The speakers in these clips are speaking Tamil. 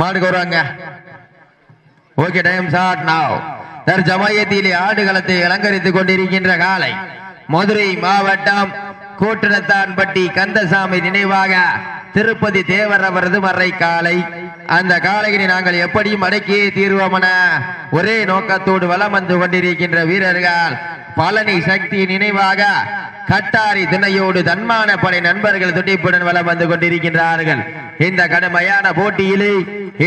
மாடுக்கு வருவாங்க. ஓகே டைம் ஷார்ட் நாவ் தற்சமயத்திலே ஆடுகளத்தை அலங்கரித்துக் கொண்டிருக்கின்ற காலை மதுரை மாவட்டம் கூட்டணத்தான்பட்டி கந்தசாமி நினைவாக திருப்பதி தேவர் அவரது மறை காலை. அந்த காலையினை நாங்கள் எப்படியும் அடக்கியே தீர்வோமென ஒரே நோக்கத்தோடு வலம் வந்து கொண்டிருக்கின்ற வீரர்கள் பழனி சக்தி நினைவாக கட்டாரி திணையோடு தன்மான படை நண்பர்கள் துடிப்புடன் வலம் வந்து கொண்டிருக்கின்றார்கள். இந்த கடுமையான போட்டியிலே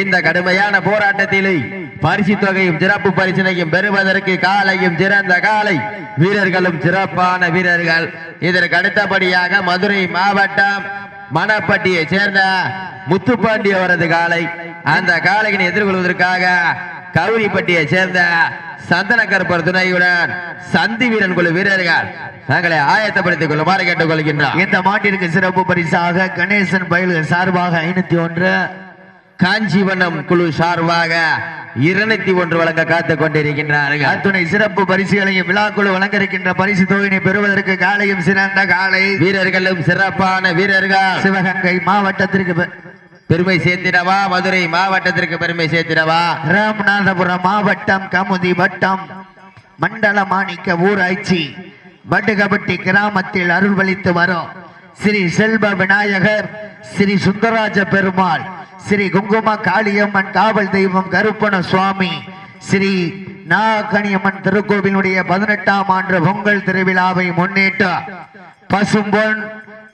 இந்த கடுமையான போராட்டத்திலே பரிசு தொகையும் சிறப்பு பரிசினையும் பெறுவதற்கு காலையும் சிறந்த காலை வீரர்களும் சிறப்பான வீரர்கள். இதற்கு அடுத்தபடியாக மதுரை மாவட்டம் மணப்பட்டியை சேர்ந்த முத்துப்பாண்டி அவரது காலை. அந்த காலையினை எதிர்கொள்வதற்காக கௌரிப்பட்டியை சேர்ந்த சந்தன கருப்பர் துணையுடன் சந்தி வீரன் குழு வீரர்கள் தங்களை ஆயத்தப்படுத்திக் கொள்ளுமாறு கேட்டுக் கொள்கின்றார் இந்த மாட்டிற்கு சிறப்பு பரிசாக கணேசன் பயில்கள் சார்பாக ஐநூத்தி ஒன்று காஞ்சிவனம் குழு சார்பாக இருநூத்தி ஒன்று வழங்க காத்துக் கொண்டிருக்கின்றார்கள். அத்துணை சிறப்பு பரிசுகளையும் விழாக்குழு வழங்க இருக்கின்ற பரிசு தொகையினை பெறுவதற்கு காலையும் சிறந்த காலை. வீரர்களும் சிறப்பான வீரர்கள். சிவகங்கை மாவட்டத்திற்கு பெருமை சேர்த்திடவா? மதுரை மாவட்டத்திற்கு பெருமை சேர்த்திடவா? ராமநாதபுரம் மாவட்டம் கமுதி வட்டம் மண்டல மாணிக்க ஊராட்சி வடுகபட்டி கிராமத்தில் அருள்வளித்து வரும் ஸ்ரீ செல்வ விநாயகர் ஸ்ரீ சுந்தராஜ பெருமாள் ஸ்ரீ குங்கும காளியம்மன் காவல் தெய்வம் கருப்பண சுவாமி ஸ்ரீ நாகணியம்மன் திருக்கோவிலுடைய பதினெட்டாம் ஆண்டு பொங்கல் திருவிழாவை முன்னிட்டு பசும்பொன்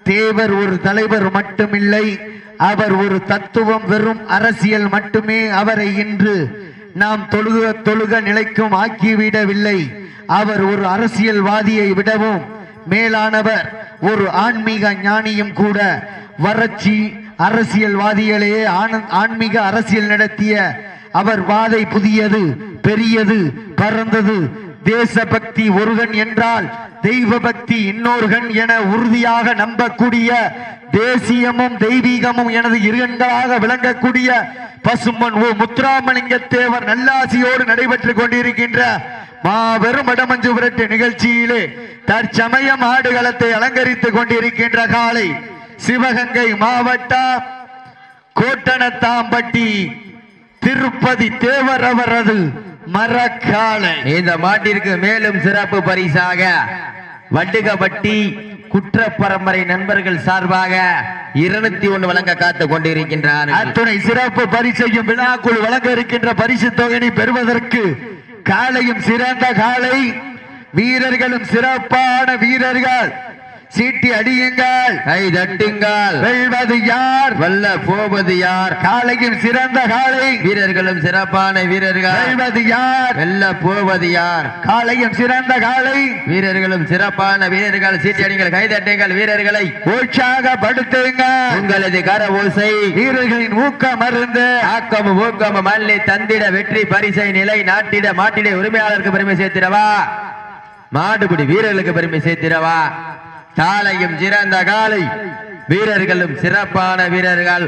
தேவர் ஒரு தலைவர் மட்டுமில்லை. அவர் ஒரு தத்துவம் வெறும் அரசியல் மட்டுமே. அவரை இன்று நாம் தொழுக தொழுக நிலைக்கும் ஆக்கிவிடவில்லை. அவர் ஒரு அரசியல்வாதியை விடவும் மேலானவர் ஒரு ஆன்மீக ஞானியும் கூட. வறட்சி அரசியல்வாதிகளையே ஆன- ஆன்மீக அரசியல் நடத்திய அவர் வாதை புதியது பெரியது பறந்தது தேசபக்தி ஒருகன் என்றால் தெய்வ பக்தி இன்னொருகன் என உறுதியாக நம்பக்கூடிய தேசியமும் தெய்வீகமும் எனது இருகண்களாக விளங்கக்கூடிய பசுமன் ஓ முத்துராமலிங்க தேவர் நல்லாசியோடு நடைபெற்றுக் கொண்டிருக்கின்ற மாபெரும் இடமஞ்சு விரட்டு நிகழ்ச்சியிலே தற்சமயம் ஆடுகளத்தை அலங்கரித்துக் கொண்டிருக்கின்ற காலை சிவகங்கை மாவட்டம் கோட்டணத்தாம்பட்டி திருப்பதி தேவர் அவரது மரக்காலை. இந்த மாட்டிற்கு மேலும் சிறப்பு பரிசாக வட்டுகப்பட்டி குற்ற பரம்பரை நண்பர்கள் சார்பாக இருநூத்தி ஒன்று வழங்க காத்துக் கொண்டிருக்கின்றார்கள். அத்துணை சிறப்பு பரிசையும் விழாக்குள் வழங்க இருக்கின்ற பரிசு தொகையை பெறுவதற்கு காலையும் சிறந்த காலை வீரர்களும் சிறப்பான வீரர்கள். சீட்டி அடியுங்கள். கை தட்டுங்கள். வெல்வது யார்? வெல்ல போவது யார்? காலையும் சிறந்த காலை வீரர்களும் சிறப்பான வீரர்கள். வெல்வது யார்? வெல்ல போவது யார்? காலையும் சிறந்த காலை வீரர்களும் சிறப்பான வீரர்கள். சீட்டடிங்கள் கைதட்டுங்கள் வீரர்களை. உற்சாகப்படுத்துங்க உங்களது கர ஓசை. வீரர்களின் ஊக்கம் மருந்து ஆக்கம் ஊக்கம் மல்லி தந்திட வெற்றி பரிசை நிலை நாட்டிட மாட்டிட உரிமையாளருக்கு பெருமை சேர்த்திடவா? மாடுபிடி வீரர்களுக்கு பெருமை சேர்த்திடவா? காலையும் சிறந்த காலை வீரர்களும் சிறப்பான வீரர்கள்.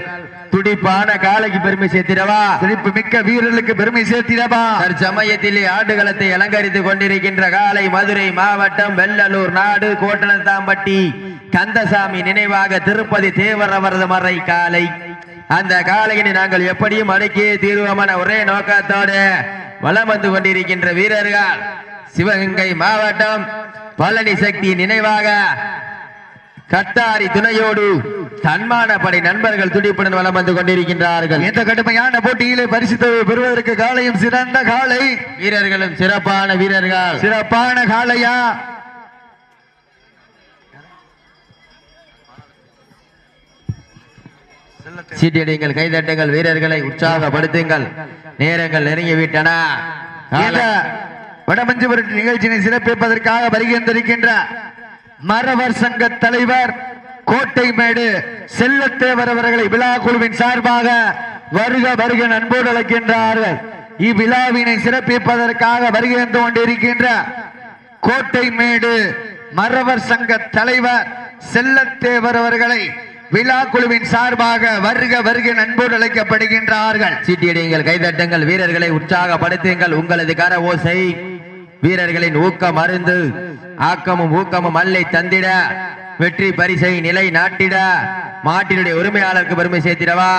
துடிப்பான காலைக்கு பெருமை சேர்த்திடவா? சிரிப்பு மிக்க வீரர்களுக்கு பெருமை சேர்த்திடவா? தற்சமயத்திலே ஆடுகளத்தை அலங்கரித்துக் கொண்டிருக்கின்ற காலை மதுரை மாவட்டம் வெள்ளலூர் நாடு கோட்டனத்தாம்பட்டி கந்தசாமி நினைவாக திருப்பதி தேவர் அவரது மறை காலை அந்த காலையினை நாங்கள் எப்படியும் அடக்கியே தீர்வோமான ஒரே நோக்கத்தோடு வலம் வந்து கொண்டிருக்கின்ற வீரர்கள். சிவகங்கை மாவட்டம் பழனி சக்தி நினைவாக கட்டாரி துணையோடு தன்மான படை நண்பர்கள் துடிப்புடன் வலம் வந்து கொண்டிருக்கின்றார்கள். இந்த கடுமையான போட்டியிலே பரிசு பெறுவதற்கு காலையும் சிறந்த காலை? வீரர்களும் சிறப்பான வீரர்கள். சிறப்பான காளையா சீட்டியடிங்கள் கைதட்டுங்கள் வீரர்களை உற்சாகப்படுத்துங்கள். நேரங்கள் நெருங்கி விட்டன வடமஞ்சு நிகழ்ச்சியினை சிறப்பிப்பதற்காக வருகின்றிருக்கின்ற மரவர் சங்க தலைவர் கோட்டை மேடு செல்லத்தேவர் அவர்களை விழா குழுவின் சார்பாக வருக வருக நண்போடு அழைக்கின்றார்கள். இவ்விழாவினை சிறப்பிப்பதற்காக வருகின்ற கொண்டிருக்கின்ற கோட்டை மேடு மரவர் சங்க தலைவர் செல்லத்தேவர் அவர்களை விழா குழுவின் சார்பாக வருக வருக நண்போடு அழைக்கப்படுகின்றார்கள். சீட்டியடிங்கள் கைதட்டுங்கள் வீரர்களை உற்சாகப்படுத்துங்கள். உங்களது கர ஓசை வீரர்களின் ஊக்கம் அருந்து ஆக்கமும் ஊக்கமும் அல்லை தந்திட வெற்றி பரிசை நிலை நாட்டிட மாட்டினுடைய உரிமையாளருக்கு பெருமை சேர்த்திடவா?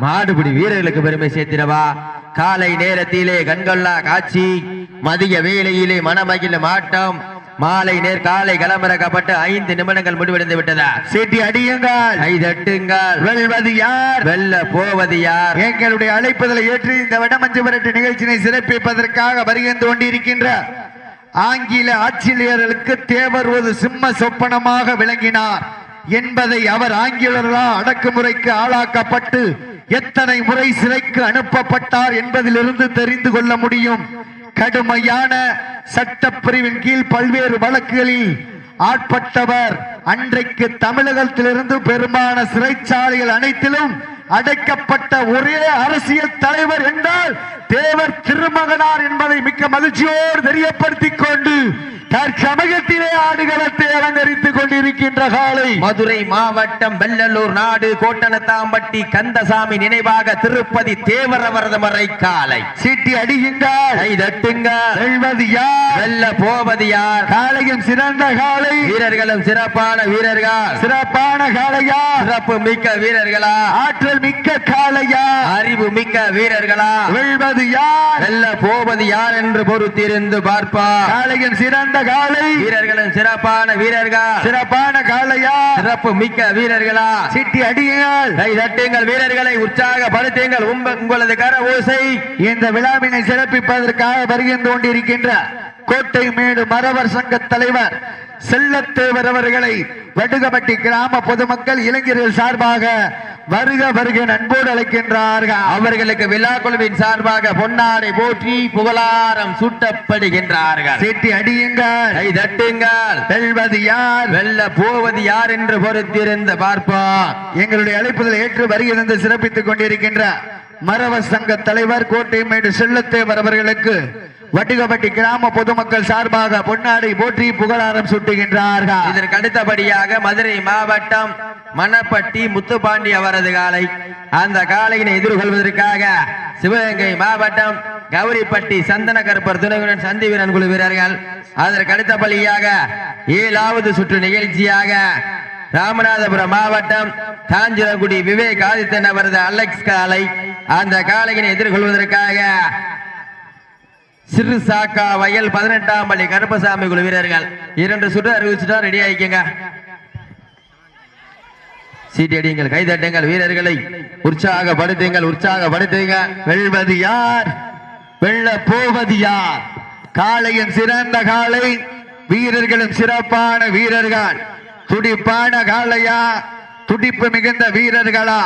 மாடுபிடி வீரர்களுக்கு பெருமை சேர்த்திடவா? காலை நேரத்திலே கண்கொள்ளா காட்சி மதிய வேலையிலே மனமகிழ மாட்டம் மாலை நேர் காலை களமிறக்கப்பட்டு ஐந்து நிமிடங்கள் முடிவடைந்து விட்டதா? சீட்டி அடியுங்கள். ஐதட்டுங்கள் வெல்வது யார்? வெல்ல போவது யார்? எங்களுடைய அழைப்புதலை ஏற்று இந்த வடமஞ்சு விரட்டு நிகழ்ச்சியினை சிறப்பிப்பதற்காக வருகின்ற கொண்டிருக்கின்ற ஆங்கில ஆட்சியர்களுக்கு தேவர் ஒரு சிம்ம சொப்பனமாக விளங்கினார். என்பதை அவர் ஆங்கிலர்களால் அடக்குமுறைக்கு ஆளாக்கப்பட்டு எத்தனை முறை சிறைக்கு அனுப்பப்பட்டார் என்பதிலிருந்து தெரிந்து கொள்ள முடியும். கடுமையான சட்டப்பிரிவின் கீழ் பல்வேறு வழக்குகளில் ஆட்பட்டவர் அன்றைக்கு தமிழகத்திலிருந்து பெரும்பாலான சிறைச்சாலைகள் அனைத்திலும் அடைக்கப்பட்ட ஒரே அரசியல் தலைவர் என்றால் தேவர் திருமகனார் என்பதை மிக்க மகிழ்ச்சியோடு தெரியப்படுத்திக் கொண்டு தற்சமயத்திலே ஆடுகளத்தை அலங்கரித்துக் கொண்டிருக்கின்ற காலை. மதுரை மாவட்டம் வெள்ளலூர் நாடு கோட்டனத்தாம்பட்டி கந்தசாமி நினைவாக திருப்பதி தேவரவரது மறை காலை. சீட்டி அடிகின்றார். வெல்வது யார்? வெல்ல போவது யார்? காலையும் சிறந்த காலை வீரர்களும் சிறப்பான வீரர்கள்? சிறப்பான காளையா? சிறப்பு மிக்க வீரர்களா? ஆற்றல் மிக்க காளையா? அறிவு மிக்க வீரர்களா? வெல்வது யார்? வெல்ல போவது யார் என்று பொறுத்திருந்து பார்ப்பார் காளையும் சிறந்த காளை வீரர்களும் சிறப்பான வீரர்கள். சிறப்பான காளையா சிறப்பு மிக்க வீரர்களா. சிட்டி அடியுங்கள். கை தட்டுங்கள் வீரர்களை உற்சாகப்படுத்துங்கள். உங்க- உங்களது கர ஓசை. இந்த விழாவினை சிறப்பிப்பதற்காக வருகின்ற கொண்டிருக்கின்ற கோட்டை மேடு மரவர் சங்க தலைவர் செல்லத்தேவர் அவர்களை வடுகப்பட்டி கிராம பொதுமக்கள் இளைஞர்கள் சார்பாக வருக வருக அன்போடு அழைக்கின்றார்கள். அவர்களுக்கு விழா குழுவின் சார்பாக பொன்னாடை போற்றி புகழாரம் சூட்டப்படுகின்றார்கள். சீட்டி அடியுங்கள். கை தட்டுங்கள். வெல்வது யார்? வெல்ல போவது யார் என்று பொறுத்திருந்து பார்ப்போம். எங்களுடைய அழைப்புதல் ஏற்று வருகிறது சிறப்பித்துக் கொண்டிருக்கின்ற மரவ சங்க தலைவர் கோட்டை மேடு செல்லத்தேவர் அவர்களுக்கு வட்டிகப்பட்டி கிராம பொதுமக்கள் சார்பாக பொன்னாடை போற்றி புகழாரம் சுட்டுகின்றார்கள். இதற்கு அடுத்தபடியாக மதுரை மாவட்டம் மணப்பட்டி முத்துப்பாண்டி அவரது காலை. அந்த காலையினை எதிர்கொள்வதற்காக சிவகங்கை மாவட்டம் கௌரிப்பட்டி சந்தன கருப்பர் துணைவுடன் சந்தி வீரன் குழு வீரர்கள். அதற்கு அடுத்தபடியாக ஏழாவது சுற்று நிகழ்ச்சியாக ராமநாதபுரம் மாவட்டம் காஞ்சிரங்குடி விவேக் ஆதித்தன் அவரது அலெக்ஸ் காலை. அந்த காலையினை எதிர்கொள்வதற்காக சிறு சாக்கா வயல் பதினெட்டாம் பள்ளி கருப்பசாமி குழு வீரர்கள். இரண்டு சுற்று அறிவிச்சுட்டா ரெடி ஆயிக்கங்க. சீட்டடியுங்கள் கைதட்டுங்கள் வீரர்களை உற்சாகப்படுத்துங்கள் உற்சாகப்படுத்துங்க. வெல்வது யார்? வெல்ல போவது யார்? காளையின் சிறந்த காளை வீரர்களும் சிறப்பான வீரர்கள். துடிப்பான காளையா? துடிப்பு மிகுந்த வீரர்களா?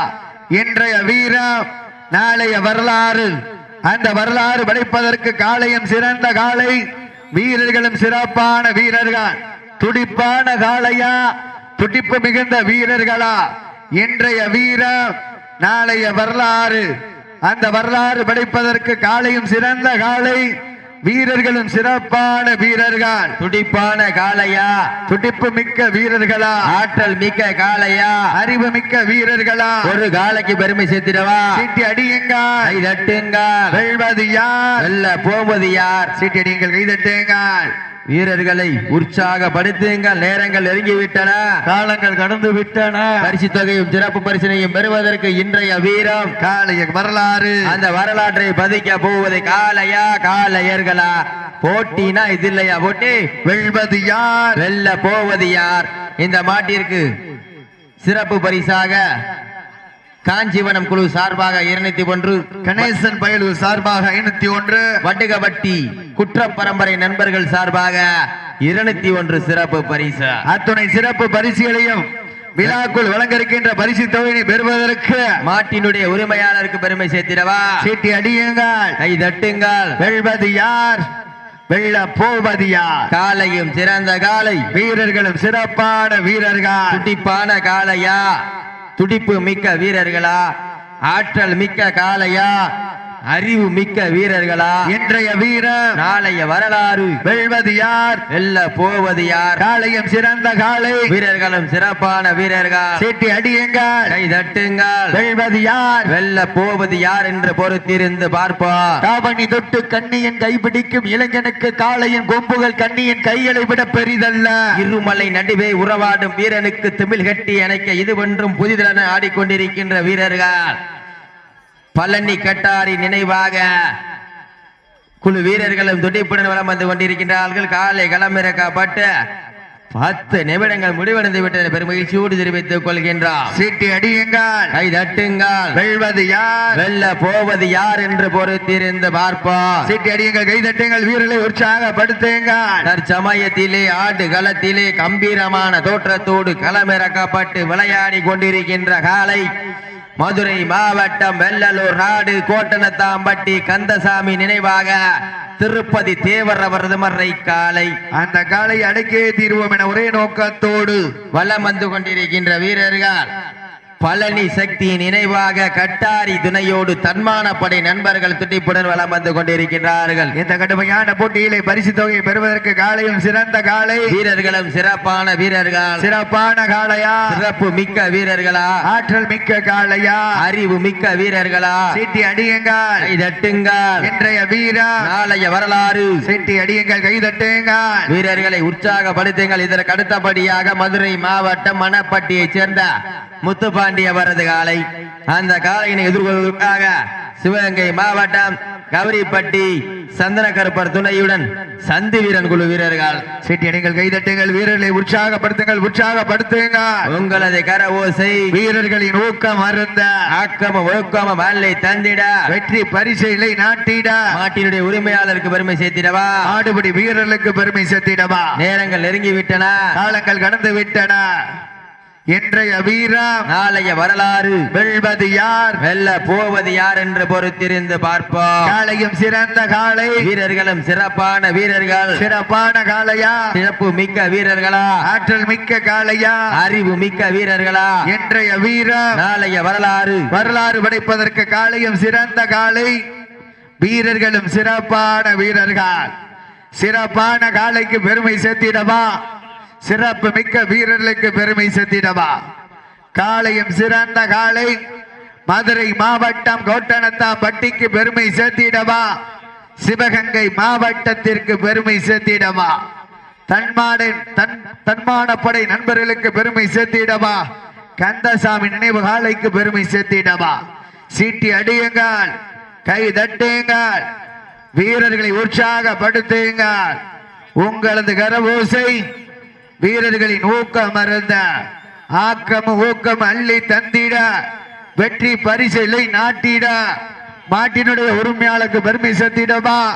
இன்றைய வீரம் நாளைய வரலாறு. அந்த வரலாறு படைப்பதற்கு காளையும் சிறந்த காளை வீரர்களும் சிறப்பான வீரர்கள். துடிப்பான காளையா? துடிப்பு மிகுந்த வீரர்களா? இன்றைய வீரம் நாளைய வரலாறு. அந்த வரலாறு படைப்பதற்கு காளையும் சிறந்த காளை வீரர்களும் சிறப்பான வீரர்கள். துடிப்பான காளையா? துடிப்பு மிக்க வீரர்களா? ஆற்றல் மிக்க காளையா? அறிவு மிக்க வீரர்களா? ஒரு காலைக்கு பெருமை சேர்த்திடவா? சீட்டி அடியுங்கள் கை தட்டுங்கள் வெல்வது யார்? வெல்ல போவது யார்? சீட்டி அடியுங்கள் கைதட்டுங்கள் வீரர்களை உற்சாகப்படுத்துங்கள். நேரங்கள் நெருங்கி விட்டன காலங்கள் கடந்து விட்டன பரிசு தொகையும் சிறப்பு பரிசினையும் பெறுவதற்கு இன்றைய வீரம் காளைய வரலாறு. அந்த வரலாற்றை பதிக்க போவது காளையா காளையர்களா போட்டினா இது இல்லையா போட்டி? வெல்வது யார்? வெல்ல போவது யார்? இந்த மாட்டிற்கு சிறப்பு பரிசாக காஞ்சிவனம் குழு சார்பாக இருநூத்தி ஒன்று கணேசன் பயலூர் சார்பாக ஐநூத்தி ஒன்று வட்டுகபட்டி குற்ற பரம்பரை நண்பர்கள் சார்பாக இருநூத்தி ஒன்று சிறப்பு பரிசு. அத்துணை சிறப்பு பரிசுகளையும் விழாக்குள் வழங்க இருக்கின்ற பரிசு தொகையினை பெறுவதற்கு மாட்டினுடைய உரிமையாளருக்கு பெருமை சேர்த்திடவா? சீட்டி அடியுங்கள். கை தட்டுங்கள் வெல்வது யார்? வெல்ல போவது யார்? காலையும் சிறந்த காலை. வீரர்களும் சிறப்பான வீரர்கள். துடிப்பான காளையா? துடிப்பு மிக்க வீரர்களா? ஆற்றல் மிக்க காளையா? அறிவு மிக்க வீரர்களா? இன்றைய வீரம் நாளைய வரலாறு. வெல்வது யார்? வெல்ல போவது யார்? காளையம் சிறந்த காளை. வீரர்களும் சிறப்பான வீரர்கள். சீட்டி அடியுங்கள். கை தட்டுங்கள். வெல்வது யார்? வெல்ல போவது யார் என்று பொறுத்திருந்து பார்ப்போம். காவணி தொட்டு கண்ணியின் கைப்பிடிக்கும் இளைஞனுக்கு காளையின் கொம்புகள் கண்ணியின் கைகளை விட பெரிதல்ல. இருமலை நடுவே உறவாடும் வீரனுக்கு திமிழ் கட்டி அணைக்க இது ஒன்றும் புதிதென ஆடிக்கொண்டிருக்கின்ற வீரர்கள். பழனி கட்டாரி நினைவாக குழு வீரர்களும் துடிப்புடன் வலம் வந்து கொண்டிருக்கின்றார்கள். காலை களமிறக்கப்பட்டு பத்து நிமிடங்கள் முடிவடைந்து விட்டது. பெருமகிழ்ச்சியோடு தெரிவித்துக் கொள்கின்றார். சீட்டி அடியுங்கள். கை தட்டுங்கள். வெல்வது யார்? வெல்ல போவது யார் என்று பொறுத்திருந்து பார்ப்போம். சீட்டி அடியுங்கள். கைதட்டுங்கள் வீரர்களை உற்சாகப்படுத்துங்கள். தற்சமயத்திலே ஆடு களத்திலே கம்பீரமான தோற்றத்தோடு களமிறக்கப்பட்டு விளையாடி கொண்டிருக்கின்ற காலை மதுரை மாவட்டம் வெள்ளலூர் நாடு கோட்டனத்தாம்பட்டி கந்தசாமி நினைவாக திருப்பதி தேவர் அவரது மறை காலை. அந்த காலை அடக்கியே தீர்வோம் என ஒரே நோக்கத்தோடு வலம் வந்து கொண்டிருக்கின்ற வீரர்கள் பழனி சக்தி நினைவாக கட்டாரி துணையோடு தன்மான படை நண்பர்கள் துடிப்புடன் வலம் வந்து கொண்டிருக்கின்றார்கள். இந்த கடுமையான போட்டியிலே பரிசு தொகையை பெறுவதற்கு காலையும் சிறந்த காலை. வீரர்களும் சிறப்பான வீரர்கள். சிறப்பான காளையா சிறப்பு மிக்க வீரர்களா? ஆற்றல் மிக்க காளையா அறிவு மிக்க வீரர்களா? சீட்டி அடியுங்கள். கை தட்டுங்கள். இன்றைய வீரா நாளைய வரலாறு. சீட்டி அடியுங்கள் கைதட்டுங்கள் வீரர்களை உற்சாகப்படுத்துங்கள். இதற்கு அடுத்தபடியாக மதுரை மாவட்டம் மணப்பட்டியைச் சேர்ந்த முத்துப்பாண்டி அவரது காலை. அந்த காலையினை எதிர்கொள்வதற்காக சிவகங்கை மாவட்டம் கவரிப்பட்டி சந்தன கருப்பர் துணையுடன் சந்தி வீரன் குழு வீரர்கள். சீட்டி அடிங்கள் கைதட்டுங்கள் வீரர்களை உற்சாகப்படுத்துங்கள் உற்சாகப்படுத்துங்கள். உங்களது கர ஓசை வீரர்களின் ஊக்கம் அருந்த. ஆக்கம ஒழுக்கம மல்லை தந்திட. வெற்றி பரிசைகளை நாட்டிட. மாட்டினுடைய உரிமையாளருக்கு பெருமை சேர்த்திடவா? ஆடுபடி வீரர்களுக்கு பெருமை சேர்த்திடவா? நேரங்கள் நெருங்கி விட்டன காலங்கள் கடந்து விட்டன. இன்றைய வீரம் நாளைய வரலாறு. வெல்வது யார்? வெல்ல போவது யார் என்று பொறுத்திருந்து பார்ப்போம். காளையும் சிறந்த காளை. வீரர்களும் சிறப்பான வீரர்கள். சிறப்பான காளையா? சிறப்பு மிக்க வீரர்களா? ஆற்றல் மிக்க காளையா? அறிவு மிக்க வீரர்களா? இன்றைய வீரம் நாளைய வரலாறு. வரலாறு படைப்பதற்கு காளையும் சிறந்த காளை. வீரர்களும் சிறப்பான வீரர்கள். சிறப்பான காளைக்கு பெருமை சேர்த்திடவா? சிறப்பு மிக்க வீரர்களுக்கு பெருமை சேர்த்திடவா காளையும் சிறந்த காளை மதுரை மாவட்டம் கோட்டனத்தாம் பட்டிக்கு பெருமை சேர்த்திடவா சிவகங்கை மாவட்டத்திற்கு பெருமை சேர்த்திடவா தன்மாடை தன் தன்மானப்படை நண்பர்களுக்கு பெருமை சேர்த்திடவா கந்தசாமி நினைவு காலைக்கு பெருமை சேர்த்திடவா சீட்டி அடியுங்கள் கை தட்டுங்கள் வீரர்களை உற்சாகப்படுத்துங்கள். உங்களது கரபூசை வீரர்களின் ஊக்கம் அறந்த ஆக்கம் ஊக்கம் அள்ளி தந்திட வெற்றி பரிசிலை நாட்டிட மாட்டினுடைய உரிமையாளருக்கு பெருமை சேர்த்திடவா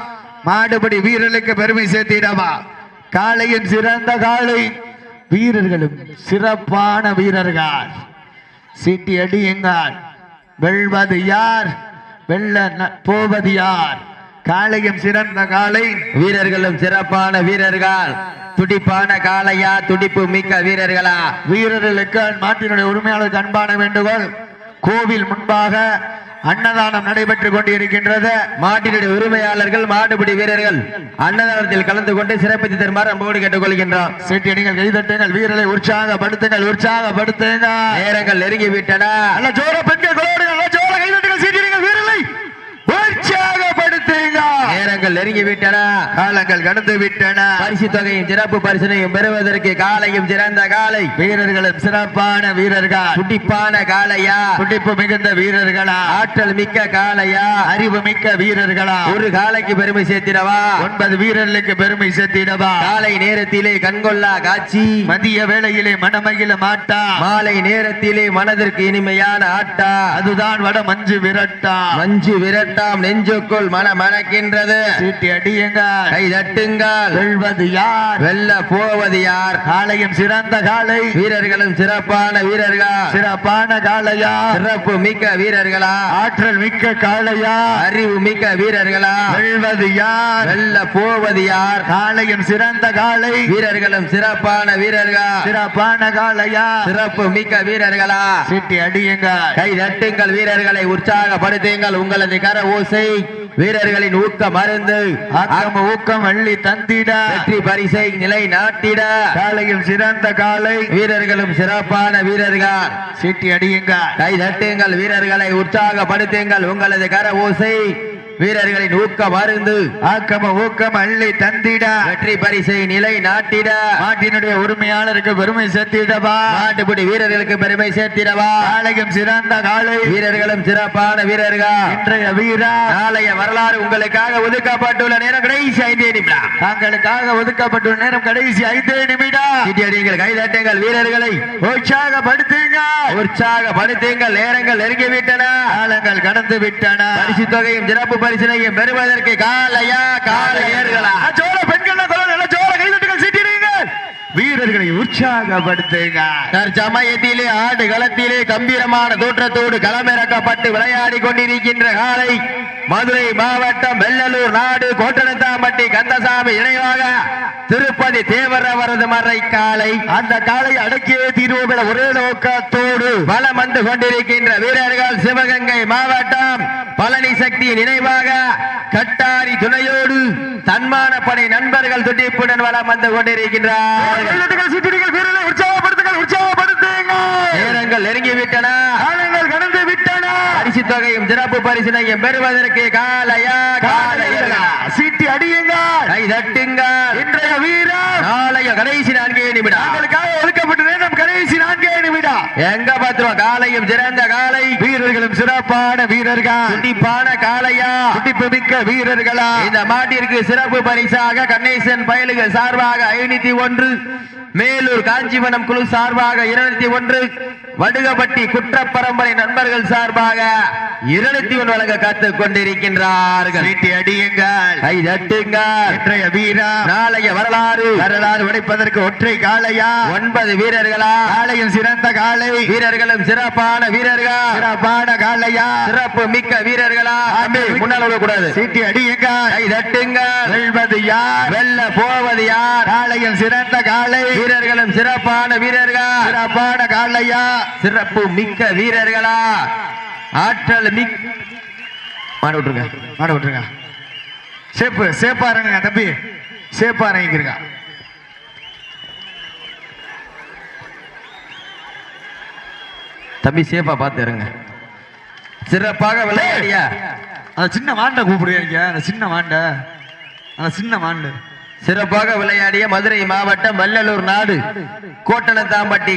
மாடுபடி வீரர்களுக்கு பெருமை சேர்த்திடவா காளையின் சிறந்த காளை வீரர்களும் சிறப்பான வீரர்கள். சீட்டி அடியுங்கள். வெல்வது யார்? வெல்ல ந- போவது யார்? காளையும் சிறந்த காளை. வீரர்களும் சிறப்பான வீரர்கள். துடிப்பான காளையா துடிப்பு மிக்க வீரர்களா. வீரர்களுக்கு நாட்டினுடைய உரிமையாளருக்கு அன்பான வேண்டுகோள். கோவில் முன்பாக அன்னதானம் நடைபெற்றுக் கொண்டிருக்கின்றது. மாட்டினுடைய உரிமையாளர்கள் மாடுபிடி வீரர்கள். அன்னதானத்தில் கலந்து கொண்டு சிறப்பித்து தருமாறு அன்போடு கேட்டுக்கொள்கின்றோம். சீட்டியடிகள் கைதட்டுங்கள் வீரரை உற்சாகப்படுத்துங்கள் உற்சாகப்படுத்துங்கள். நேரங்கள் நெருங்கி விட்டன நல்ல ஜோர பெண்கள் ஜோர கைதட்டுங்கள் சீட்டியடிகள் வீரரை உற்சாகப்படுத்துங்கள். நேரங்கள் நெருங்கி விட்டன காலங்கள் கடந்து விட்டன பரிசு தொகையும் சிறப்பு பரிசனையும் பெறுவதற்கு காலையும் சிறந்த காலை. வீரர்களும் சிறப்பான வீரர்கள். துடிப்பான காளையா துடிப்பு மிகுந்த வீரர்களா? ஆற்றல் மிக்க காளையா அறிவு மிக்க வீரர்களா? ஒரு காலைக்கு பெருமை சேர்த்திடவா? ஒன்பது வீரர்களுக்கு பெருமை சேர்த்திடவா? காலை நேரத்திலே கண்கொள்ளா காட்சி. மதிய வேளையிலே மனமகிழ மாட்டா? மாலை நேரத்திலே மனதிற்கு இனிமையான ஆட்டா. அதுதான் வட மஞ்சு விரட்டா. மஞ்சு விரட்டாம் நெஞ்சுக்குள் மன மணக்கின்றது சீட்டி அடியுங்கள். கை தட்டுங்கள். வெல்வது யார்? வெல்ல போவது யார்? காளையும் சிறந்த காளை. வீரர்களும் சிறப்பான வீரர்கள். சிறப்பான காளையா? சிறப்பு மிக்க வீரர்களா? ஆற்றல் மிக்க காளையா? அறிவு மிக்க வீரர்களா? வெல்வது யார்? வெல்ல போவது யார்? காளையும் சிறந்த காளை. வீரர்களும் சிறப்பான வீரர்கள்? சிறப்பான காளையா? சிறப்பு மிக்க வீரர்களா? சீட்டி அடியுங்கள். கை தட்டுங்கள் வீரர்களை உற்சாகப்படுத்துங்கள். உங்களது கர ஓசை வீரர்களின் ஊக்க மருந்து. ஆக்கம் ஊக்கம் அள்ளி தந்திட. வெற்றி பரிசை நிலை நாட்டிட. காளையும் சிறந்த காளை வீரர்களும் சிறப்பான வீரர்கள். சீட்டி அடியுங்கள். கை தட்டுங்கள் வீரர்களை உற்சாகப்படுத்துங்கள். உங்களது கர ஓசை வீரர்களின் ஊக்க மருந்து ஆக்கம ஊக்கம் அள்ளி தந்திட. வெற்றி பரிசை நிலை நாட்டிட. நாட்டினுடைய உரிமையாளருக்கு பெருமை சேர்த்திடவா. நாட்டுப்படி வீரர்களுக்கு பெருமை சேர்த்திடவா. காளையும் சிறந்த காளை. வீரர்களும் சிறப்பான வீரர்கள். இன்றைய வீரா. நாளைய வரலாறு உங்களுக்காக ஒதுக்கப்பட்டுள்ள நேரம் கடைசி ஐந்தே நிமிடம். தாங்களுக்காக ஒதுக்கப்பட்டுள்ள நேரம் கடைசி ஐந்தே நிமிடம். சீட்டியடிங்கள் கைதட்டுங்கள் வீரர்களை. உற்சாகப்படுத்துங்க. உற்சாகப்படுத்துங்கள் நேரங்கள் நெருங்கிவிட்டன. காலங்கள் கடந்து விட்டன பரிசு தொகையும் சிறப்பு பரிசினையும் பெறுவதற்கு காலையா காலையர்களா ஜோர பெண்கள் வீரர்களை உற்சாகப்படுத்துங்க. தற்சமயத்திலே ஆடு களத்திலே கம்பீரமான தோற்றத்தோடு களமிறக்கப்பட்டு விளையாடி கொண்டிருக்கின்ற காலை மதுரை மாவட்டம் வெள்ளலூர் நாடு கோட்டனத்தாம்பட்டி கந்தசாமி இணைவாக திருப்பதி தேவர் அவரது மறை காலை. அந்த காலை அடக்கியே தீர்வோம் என ஒரே நோக்கத்தோடு பலம் வந்து கொண்டிருக்கின்ற வீரர்கள் சிவகங்கை மாவட்டம் பழனி சக்தியின் நினைவாக கட்டாரி துணையோடு தன்மான படை நண்பர்கள் துடிப்புடன் வலம் வந்து கொண்டிருக்கின்றார் உற்சாகப்படுத்துங்கள் உற்சாகப்படுத்துங்க நேரங்கள் நெருங்கிவிட்டன. காலங்கள் கடந்து விட்டன பரிசு தொகையும் சிறப்பு பரிசினையும் பெறுவதற்கு காலையா காலையர்களா சீட்டி அடியுங்கள். கை தட்டுங்கள். இன்றைய வீரர். நாளைய கடைசி நான்கே நிமிடம். தாங்களுக்காக ஒதுக்கப்பட்ட நேரம் கடைசி நான்கே நிமிடம். எங்க பத்திரம் காலையும் சிறந்த காலை. வீரர்களும் சிறப்பான வீரர்கள். துடிப்பான காலையா துடிப்பு மிக்க வீரர்களா? இந்த மாட்டிற்கு சிறப்பு பரிசாக கணேசன் பயலுகள் சார்பாக ஐநூத்தி ஒன்று மேலூர் காஞ்சிபுரம் குழு சார்பாக இருநூத்தி ஒன்று வடுகப்பட்டி குற்றப்பரம்பரை நண்பர்கள் சார்பாக இருநூத்தி ஒன்று வழங்க காத்துக் கொண்டிருக்கின்றார்கள். அடியுங்கள். இன்றைய வீரர் நாளைய வரலாறு. வரலாறு உடைப்பதற்கு ஒற்றை காளையா? ஒன்பது வீரர்களா? காளையும் சிறந்த காளை. வீரர்களும் சிறப்பான வீரர்கள். சிறப்பான காளையா? சிறப்பு மிக்க வீரர்களா? முன்னால் விடக்கூடாது சீட்டி அடியுங்கள் கை தட்டுங்கள் வெல்வது யார்? வெல்ல போவது யார்? காளையும் சிறந்த காளை. வீரர்களும் சிறப்பான வீரர்கள். சிறப்பான காளையா? சிறப்பு மிக்க வீரர்களா? ஆற்றல் மிக் மாடு விட்டுருங்க. மாட விட்டுருங்க. சேப்பு சேப்பா இறங்குங்க தம்பி. சேப்பா இறங்கிக்கிறங்க தம்பி சேஃபா பார்த்து இறங்க சிறப்பாக விளையாடியா? அந்த சின்ன மாண்டை கூப்பிடுவீங்க அந்த சின்ன மாண்டை. அந்த சின்ன மாண்டு. சிறப்பாக விளையாடிய மதுரை மாவட்டம் வல்லலூர் நாடு. கோட்டனத்தாம்பட்டி